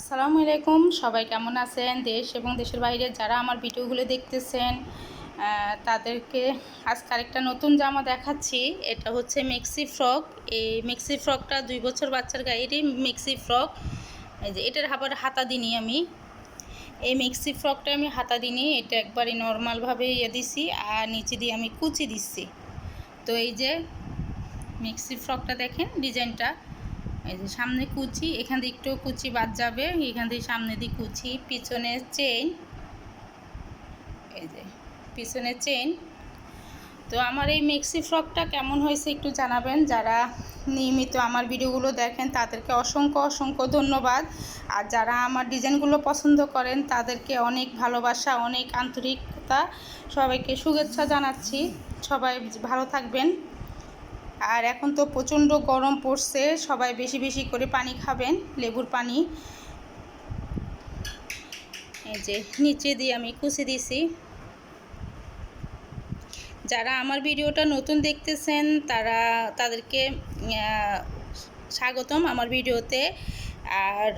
আসসালামু আলাইকুম। সবাই কেমন আছেন? দেশ এবং দেশের বাইরে যারা আমার ভিডিওগুলো দেখতেছেন তাদেরকে আজকে আরেকটা নতুন জামা দেখাচ্ছি। এটা হচ্ছে মেক্সি ফ্রক এই মেক্সি ফ্রকটা দুই বছর বাচ্চার গায়েরই মেক্সি ফ্রক এই যে এটার আবার হাতা দিনি আমি। এই মেক্সি ফ্রকটা আমি হাতা দিনি এটা একবারই নর্মালভাবে ইয়ে দিছি আর নিচে দিয়ে আমি কুচি দিচ্ছি। তো এই যে মেক্সি ফ্রকটা দেখেন ডিজাইনটা। এই যে সামনে কুচি, এখান দিয়ে একটু কুচি বাদ যাবে, এখান দিয়ে সামনে দিয়ে কুচি, পিছনে চেইন, এই যে পিছনে চেইন। তো আমার এই মেক্সি ফ্রকটা কেমন হয়েছে একটু জানাবেন, যারা নিয়মিত আমার ভিডিওগুলো দেখেন তাদেরকে অসংখ্য অসংখ্য ধন্যবাদ। আর যারা আমার ডিজাইনগুলো পছন্দ করেন তাদেরকে অনেক ভালোবাসা, অনেক আন্তরিকতা, সবাইকে শুভেচ্ছা জানাচ্ছি। সবাই ভালো থাকবেন। আর এখন তো প্রচণ্ড গরম পড়ছে, সবাই বেশি বেশি করে পানি খাবেন, লেবুর পানি। এই যে নিচে দিয়ে আমি কুচি দিছি। যারা আমার ভিডিওটা নতুন দেখতেছেন, তারা তাদেরকে স্বাগতম আমার ভিডিওতে। আর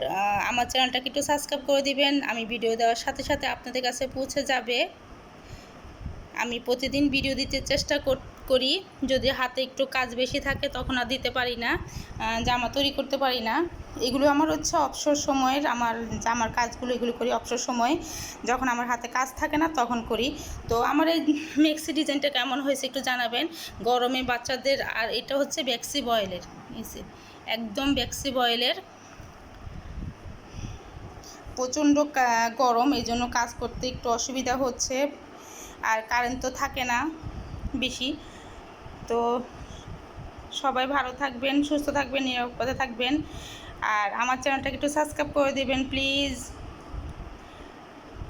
আমার চ্যানেলটাকে একটু সাবস্ক্রাইব করে দিবেন, আমি ভিডিও দেওয়ার সাথে সাথে আপনাদের কাছে পৌঁছে যাবে। আমি প্রতিদিন ভিডিও দিতে চেষ্টা কর- যদি হাতে একটু কাজ বেশি থাকে তখন আর দিতে পারি না জামা তৈরি করতে পারি না। এগুলো আমার হচ্ছে অবসর সময়ের, আমার জামার কাজগুলো এগুলো করি অবসর সময়। যখন আমার হাতে কাজ থাকে না তখন করি। তো আমার এই মেক্সি ডিজাইনটা কেমন হয়েছে একটু জানাবেন। গরমে বাচ্চাদের আর এটা হচ্ছে ব্যাক্সি বয়েলের একদম ব্যাক্সি বয়েলের প্রচণ্ড গরম, এই জন্য কাজ করতে একটু অসুবিধা হচ্ছে। আর কারেন্ট তো থাকে না বেশি। তো সবাই ভালো থাকবেন, সুস্থ থাকবেন, নিরাপদে থাকবেন। আর আমার চ্যানেলটাকে একটু সাবস্ক্রাইব করে দেবেন প্লিজ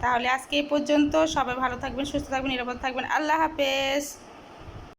তাহলে আজকে এই পর্যন্ত সবাই ভালো থাকবেন, সুস্থ থাকবেন, নিরাপদ থাকবেন। আল্লাহ হাফেজ।